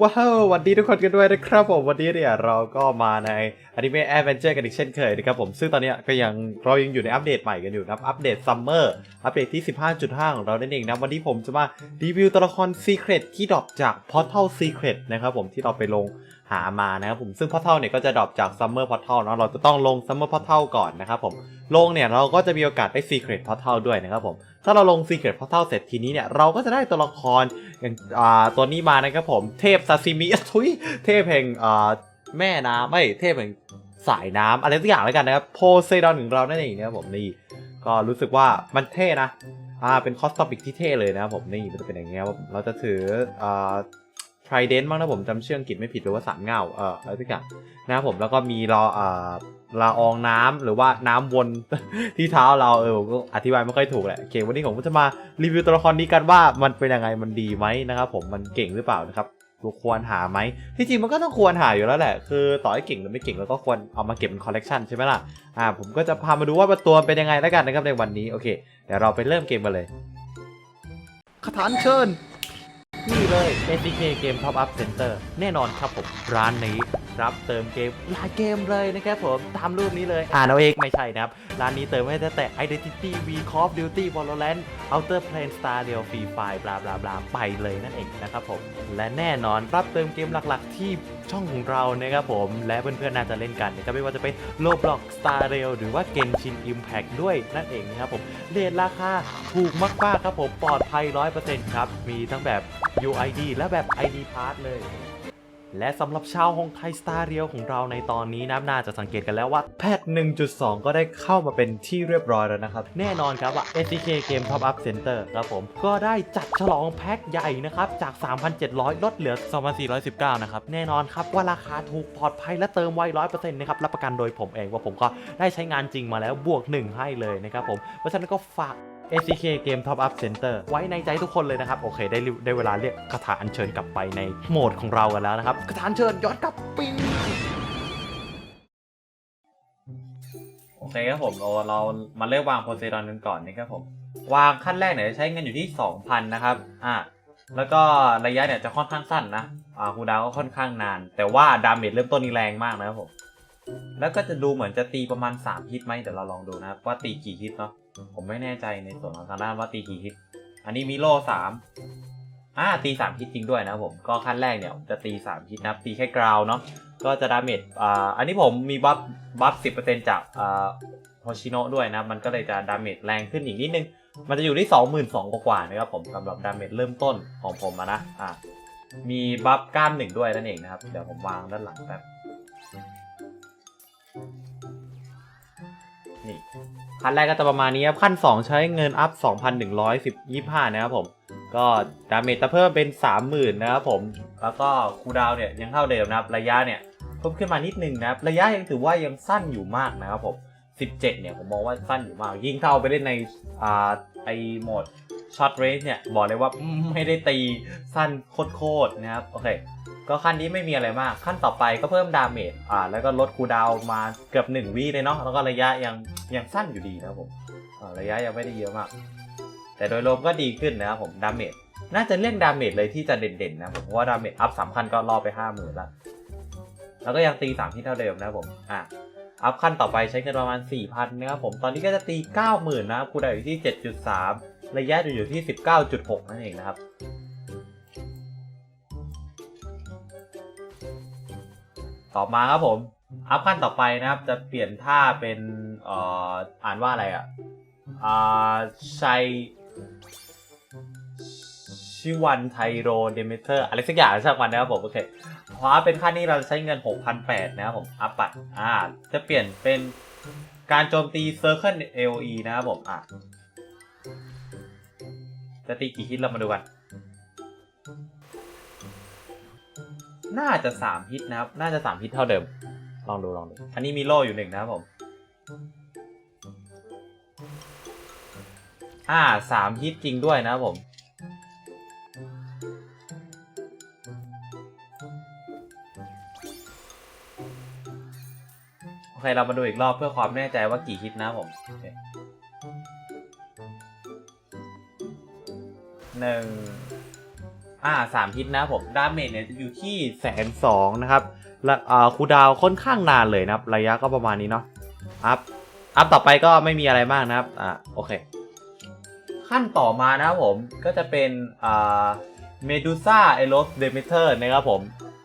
ว้าวสวัสดีทุกคนกันด้วยนะครับผมวันนี้เนี่ยเราก็มาในอนิเมะแอดเวนเจอร์กันอีกเช่นเคยนะครับผมซึ่งตอนนี้ก็ยังเรายังอยู่ในอัปเดตใหม่กันอยู่นะครับอัปเดตซัมเมอร์อัปเดตที่ 15.5 ของเรานั่นเองนะวันนี้ผมจะมารีวิวตัวละคร Secret ที่ดรอปจาก Portal Secret นะครับผมที่เราไปลงหามานะครับผมซึ่ง Portal เนี่ยก็จะดรอปจาก Summer Portal เนาะเราจะต้องลง Summer Portal ก่อนนะครับผมลงเนี่ยเราก็จะมีโอกาสได้ Secret Portal ด้วยนะครับผม ถ้าเราลง Secret Portal เสร็จทีนี้เนี่ยเราก็จะได้ตัวละครอย่างอ่าตัวนี้มานะครับผมเทพซาซิมิทุยเทพแห่งอ่าแม่น้ำไม่เทพแห่งสายน้ำอะไรสักอย่างแล้วกันนะครับโพไซดอนของเรานั่นเองนะครับผมนี่ก็รู้สึกว่ามันเท่นะอ่าเป็นคอสตอปิกที่เท่เลยนะครับผมนี่มันจะเป็นอย่างเงี้ยเราจะถืออ่าไทรเดนบ้างนะผมจำเชื่ออังกฤษไม่ผิดหรือว่าสามเงาเอออะไรสักอย่างนะครับผมแล้วก็มีรออ่า ละอองน้ำหรือว่าน้ำวนที่เท้าเราเออผมก็อธิบายไม่ค่อยถูกแหละโอเควันนี้ผมก็จะมารีวิวตัวละครนี้กันว่ามันเป็นยังไงมันดีไหมนะครับผมมันเก่งหรือเปล่านะครับควรหาไหมที่จริงมันก็ต้องควรหาอยู่แล้วแหละ คือต่อให้เก่งหรือไม่เก่งเราก็ควรเอามาเก็บเป็นคอลเลกชันใช่ไหมล่ะอ่าผมก็จะพามาดูว่าตัวเป็นยังไงแล้วกันนะครับในวันนี้โอเคเดี๋ยวเราไปเริ่มเกมกันเลยคาถานเชิญนี่เลย ACK Game Top Up Center แน่นอนครับผมร้านนี้ รับเติมเกมหลายเกมเลยนะครับผมตามรูปนี้เลยอ่านเอาเองไม่ใช่นะครับ ร้านนี้เติมให้ตั้งแต่ Identity V Call of Duty Valorant Outer Plane Star r a l Free Fire บลาบลาบลาไปเลยนั่นเองนะครับผม และแน่นอนรับเติมเกมหลักๆ ที่ช่องของเรานะครับผม และเพื่อนๆน่าจะเล่นกันนะครับไม่ว่าจะเป็น Roblox Star Rail หรือว่า Genshin Impact ด้วยนั่นเองนะครับผมเรทราคาถูกมากๆครับผมปลอดภัย 100%ครับ มีทั้งแบบ UID และแบบ ID Pass เลย และสำหรับชาวฮงไคสตาร์เรียวของเราในตอนนี้นะน่าจะสังเกตกันแล้วว่าแพท 1.2 ก็ได้เข้ามาเป็นที่เรียบร้อยแล้วนะครับ แน่นอนครับว่า SCK Game Top Up Center ครับผม ก็ได้จัดฉลองแพ็คใหญ่นะครับ จาก 3,700 ลดเหลือ 2,419 นะครับ แน่นอนครับว่าราคาถูกปลอดภัยและเติมไว 100%นะครับ รับประกันโดยผมเองว่าผมก็ได้ใช้งานจริงมาแล้วบวก 1 ให้เลยนะครับผมเพราะฉะนั้นก็ฝาก ACK Game Top Up Center ไว้ในใจทุกคนเลยนะครับ โอเค ได้ได้เวลาเรียกคาถาอัญเชิญกลับไปในโหมดของเรากันแล้วนะครับคาถาอัญเชิญย้อนกลับปีโอเคครับผมเราเรามาเริ่มวางโพไซดอนกันก่อนนะครับผม วางขั้นแรกเนี่ยจะใช้เงินอยู่ที่ 2,000 นะครับ อ่าแล้วก็ระยะเนี่ยจะค่อนข้างสั้นนะอ่าคูดาวก็ค่อนข้างนาน แต่ว่าดาเมจเริ่มต้นนี่แรงมากนะครับผม แล้วก็จะดูเหมือนจะตีประมาณ 3 ฮิตไหมเดี๋ยวเราลองดูนะครับว่าตีกี่ฮิตเนาะ ผมไม่แน่ใจในส่วนของทางด้านว่าตีกี่ฮิต อันนี้มีโล่สามอ่าตีสามฮิตจริงด้วยนะผมก็ขั้นแรกเนี่ยผมจะตีสามฮิตนะครับตีแค่กราวเนาะก็จะดาเมจอ่าอันนี้ผมมีบัฟบัฟสิบเปอร์เซ็นต์จากอ่าโฮชิโนะด้วยนะ มันก็เลยจะดาเมจแรงขึ้นอีกนิดนึง มันจะอยู่ที่สองหมื่นสองกว่าๆนะครับผมสำหรับดาเมจเริ่มต้นของผมนะอ่ามีบัฟก้ามหนึ่งด้วยนั่นเองนะครับ เดี๋ยวผมวางด้านหลังแป๊บ นี่ขั้นแรกก็จะประมาณนี้ครับขั้น 2 ใช้เงินอัพ 2,110 25 นะครับผม ก็ดาเมจจะเพิ่มเป็น 30,000 นะครับผม แล้วก็คูดาวเนี่ยยังเท่าเดิมนะครับ ระยะเนี่ยเพิ่มขึ้นมานิดนึงนะครับ ระยะยังถือว่ายังสั้นอยู่มากนะครับผม 17 เนี่ยผมมองว่าสั้นอยู่มาก ยิ่งถ้าเอาไปเล่นในอ่าไอโหมดช็อตเรนจ์เนี่ยบอกเลยว่าไม่ได้ตีสั้นโคตรๆนะครับ โอเค ก็ขั้นนี้ไม่มีอะไรมาก ขั้นต่อไปก็เพิ่มดาเมจอ่าแล้วก็ลดคูดาวมาเกือบ1วิเลยเนาะแล้วก็ระยะยังยังสั้นอยู่ดีนะครับผมอ่าระยะยังไม่ได้เยอะมาก แต่โดยรวมก็ดีขึ้นนะครับผมดาเมจน่าจะเรื่องดาเมจเลยที่จะเด่นๆนะผมเพราะว่าดาเมจอัพสามพันก็รอไปห้าหมื่นละแล้วก็ยังตีสามที่เท่าเดิมนะผมอะอัพขั้นต่อไปใช้เงินประมาณ 4 0 0 0นะครับผมตอนนี้ก็จะตี 90,000 นะครับคูดาวอยู่ที่ 7.3 ระยะอยู่ที่ 19.6 นั่นเองนะครับ ต่อมาครับผม อัพขั้นต่อไปนะครับ จะเปลี่ยนท่าเป็นเอ่ออ่านว่าอะไรอะอ่าชัยชิวันไทโรเดเมเตอร์อะไรสักอย่างสักวันนะครับผมโอเคเพราะเป็นขั้นนี้เราจะใช้เงิน 6,800นะครับผมอัพปัดอ่าจะเปลี่ยนเป็นการโจมตี Circle AOE นะครับผมอะจะตีกี่ฮิตเรามาดูกัน น่าจะสามฮิตนะครับ น่าจะสามฮิตเท่าเดิม ลองดูลองดู อันนี้มีโล่อยู่หนึ่งนะครับผม อ่าสามฮิตจริงด้วยนะครับผม โอเค เรามาดูอีกรอบเพื่อความแน่ใจว่ากี่ฮิตนะครับผมหนึ่ง อ่าสามฮิตนะผมดาเมจเนี่ยอยู่ที่แสนสองนะครับและอ่าคูดาวค่อนข้างนานเลยนะครับ ระยะก็ประมาณนี้เนาะอัพอัพต่อไปก็ไม่มีอะไรมากนะครับอ่าโอเค ขั้นต่อมานะครับผมก็จะเป็นอ่าเมดูซ่าเอโรสเดเมเตอร์นะครับผม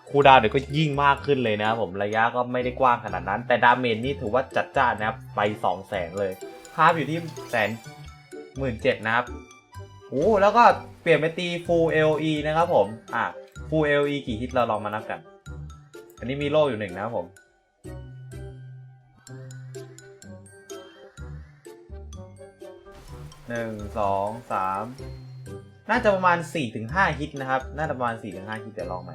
คูดาวเดี๋ยวก็ยิ่งมากขึ้นเลยนะครับผมระยะก็ไม่ได้กว้างขนาดนั้น แต่ดาเมจนี่ถือว่าจัดจ้านนะครับไป2 0 0แสนเลยภาพอยู่ที่แสนหมื่นเจ็ดนะครับ โอ้แล้วก็เปลี่ยนไปตี full LE นะครับผม อะ full LE กี่ฮิตเราลองมานับกัน อันนี้มีโล่อยู่หนึ่งนะครับผม หนึ่งสองสามน่าจะประมาณ4-5ถึงห้าฮิตนะครับ น่าจะประมาณ4-5ถึงห้าฮิตเดี๋ยวลองใหม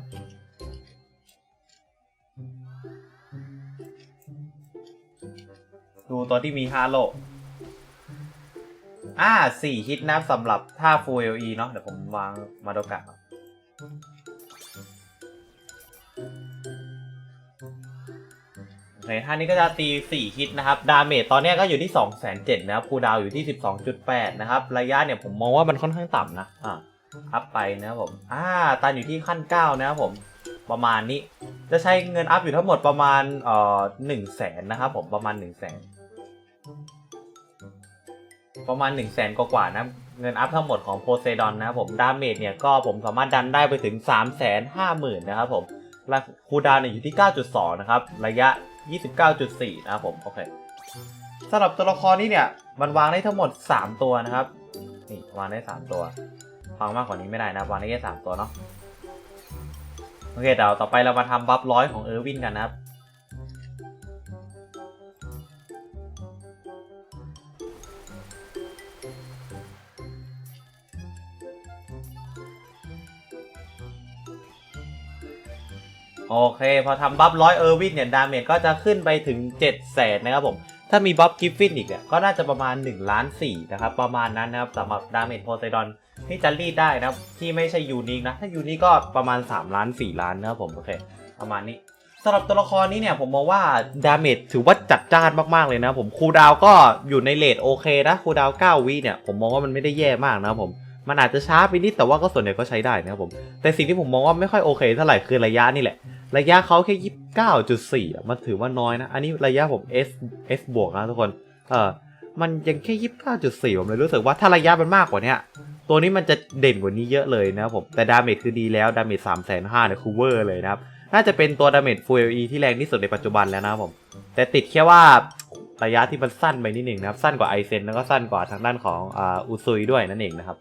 ดูตัวที่มี5โล อ่า4ฮิตนะครับสำหรับท่า full LE เนาะเดี๋ยวผมวางมาโดกะก่อนโอเคท่านี้ก็จะตี4ฮิตนะครับ ดาเมจตอนเนี้ยก็อยู่ที่2 7 0 0 0นะครับคูลดาวน์อยู่ที่12.8นะครับ ระยะเนี่ยผมมองว่ามันค่อนข้างต่ำนะ อ่าอัพไปนะครับผม อ่า ตันอยู่ที่ขั้น9นะครับผม ประมาณนี้ จะใช้เงินอัพอยู่ทั้งหมดประมาณเอ่อ1 0 0 0 0แสนนะครับผม ประมาณ1 0 0 0 0แสน ประมาณ 1 0 0 0 0แสนกว่าๆนะ เงินอัพทั้งหมดของโพไซดอนนะครับผม ดาเมจเนี่ยก็ผมสามารถดันได้ไปถึง 3 5 0 0 0 0นะครับผมและคูดาวเนี่ยอยู่ที่ 9.2 นะครับ ระยะ 29.4 นะครับผม โอเคสำหรับตัวละครนี้เนี่ย มันวางได้ทั้งหมด 3 ตัวนะครับ นี่วางได้ 3 ตัววางมากกว่านี้ไม่ได้นะ วางได้แค่ 3 ตัวเนาะ โอเค เดี๋ยวต่อไปเรามาทำบัฟร้อยของเออร์วินกันนะครับ โอเค พอทำบัฟร้อยเออร์วินเนี่ย ดาเมจก็จะขึ้นไปถึง7 0 0แสนนะครับผม ถ้ามีบัฟกิฟฟินอีกเนี่ยก็น่าจะประมาณ1ล้าน4นะครับ ประมาณนั้นนะครับสำหรับดาเมจโพไซดอนที่จะรีดได้นะครับ ที่ไม่ใช่ยูนิคนะ ถ้ายูนิคก็ประมาณ3ล้าน4ล้านนะครับผม โอเค ประมาณนี้สำหรับตัวละครนี้เนี่ยผมมองว่าดาเมจถือว่าจัดจ้านมากๆเลยนะผมคูลดาวก็อยู่ในเลทโอเคนะคูลดาว9วิเนี่ยผมมองว่ามันไม่ได้แย่มากนะครับผมมันอาจจะช้าไปนิดแต่ว่าก็ส่วนใหญ่ก็ใช้ได้นะครับผมแต่สิ่งที่ผมมองว่าไม่ค่อยโอเคเท่าไหร่คือระยะนี่แหละ ระยะเขาแค่ยี่สิบเก้าจุดสี่มันถือว่าน้อยนะ อันนี้ระยะผม S S บวกนะทุกคน เออมันยังแค่ยี่สิบเก้าจุดสี่ผมเลยรู้สึกว่าถ้าระยะมันมากกว่าเนี้ยตัวนี้มันจะเด่นกว่านี้เยอะเลยนะผม แต่ดาเมจคือดีแล้ว ดาเมจสามแสนห้าเนี่ยคือเวอร์เลยนะครับ น่าจะเป็นตัวดาเมจ Full LE ที่แรงที่สุดในปัจจุบันแล้วนะผม แต่ติดแค่ว่าระยะที่มันสั้นไปนิดหนึ่งนะครับ สั้นกว่าไอเซนแล้วก็สั้นกว่าทางด้านของออุซุยด้วยนั่นเองนะครับ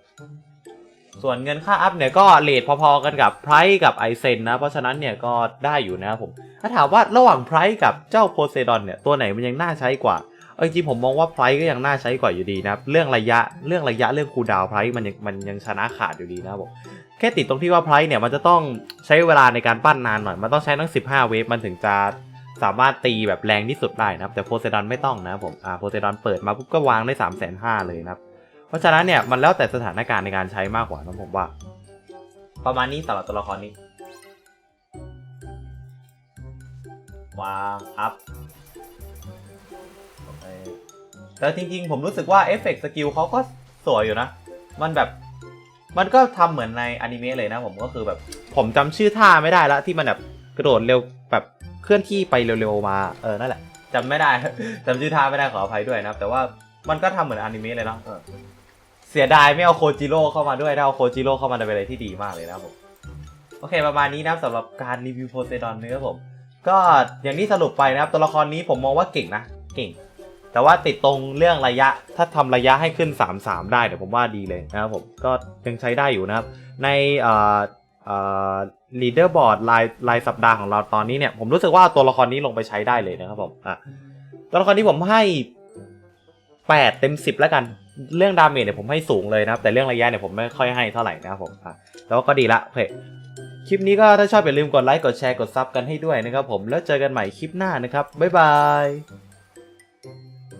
ส่วนเงินค่าอัพเนี่ยก็เลทพอๆกันกับไพรกับไอเซนนะ เพราะฉะนั้นเนี่ยก็ได้อยู่นะครับผม ถ้าถามว่าระหว่างไพรกับเจ้าโพไซดอนเนี่ยตัวไหนมันยังน่าใช้กว่าเอาจริงผมมองว่าไพรก็ยังน่าใช้กว่าอยู่ดีนะเรื่องระยะเรื่องระยะเรื่องคูดาวไพรมันยังมันยังชนะขาดอยู่ดีนะครับผมแค่ติดตรงที่ว่าไพรเนี่ยมันจะต้องใช้เวลาในการปั้นนานหน่อยมันต้องใช้ทั้ง 15 เวฟมันถึงจะสามารถตีแบบแรงที่สุดได้นะครับแต่โพไซดอนไม่ต้องนะครับผมอ่าโพไซดอนเปิดมาปุ๊บก็วางได้3 5 0 0 0เลยนะครับ เพราะฉะนั้นเนี่ยมันแล้วแต่สถานการณ์ในการใช้มากกว่านะผมว่า ประมาณนี้สำหรับตัวละครนี้วางอัพแต่จริงๆ ผมรู้สึกว่าเอฟเฟกต์สกิลเขาก็สวยอยู่นะ มันแบบมันก็ทำเหมือนในอนิเมะเลยนะผมก็คือแบบ ผมจำชื่อท่าไม่ได้ละที่มันแบบกระโดดเร็วแบบเคลื่อนที่ไปเร็วๆมาเออนั่นแหละจำไม่ได้จำชื่อท่าไม่ได้ขออภัยด้วยนะแต่ว่ามันก็ทำเหมือนอนิเมะเลยเนาะ เสียดายไม่เอาโคจิโร่เข้ามาด้วยถ้าเอาโคจิโร่เข้ามาจะเป็นอะไรที่ดีมากเลยนะครับผมโอเคประมาณนี้นะครับสำหรับการรีวิวโพไซดอนเนะครับผม ก็อย่างที่สรุปไปนะครับ ตัวละครนี้ผมมองว่าเก่งนะเก่ง แต่ว่าติดตรงเรื่องระยะถ้าทำระยะให้ขึ้น 3-3 ได้เดี๋ยวผมว่าดีเลยนะครับผมก็ยังใช้ได้อยู่นะครับ ในเอ่อเอ่อลีดเดอร์บอร์ดรายรายสัปดาห์ของเราตอนนี้เนี่ยผมรู้สึกว่าตัวละครนี้ลงไปใช้ได้เลยนะครับผมอะตัวละครนี้ผมให้ 8 เต็ม 10 แล้วกัน เรื่องดาเมจเนี่ยผมให้สูงเลยนะครับแต่เรื่องระยะเนี่ยผมไม่ค่อยให้เท่าไหร่นะครับผมแล้วก็ดีละโอเคคลิปนี้ก็ถ้าชอบอย่าลืมกดไลค์กดแชร์กดซับกันให้ด้วยนะครับผมแล้วเจอกันใหม่คลิปหน้านะครับบ๊ายบาย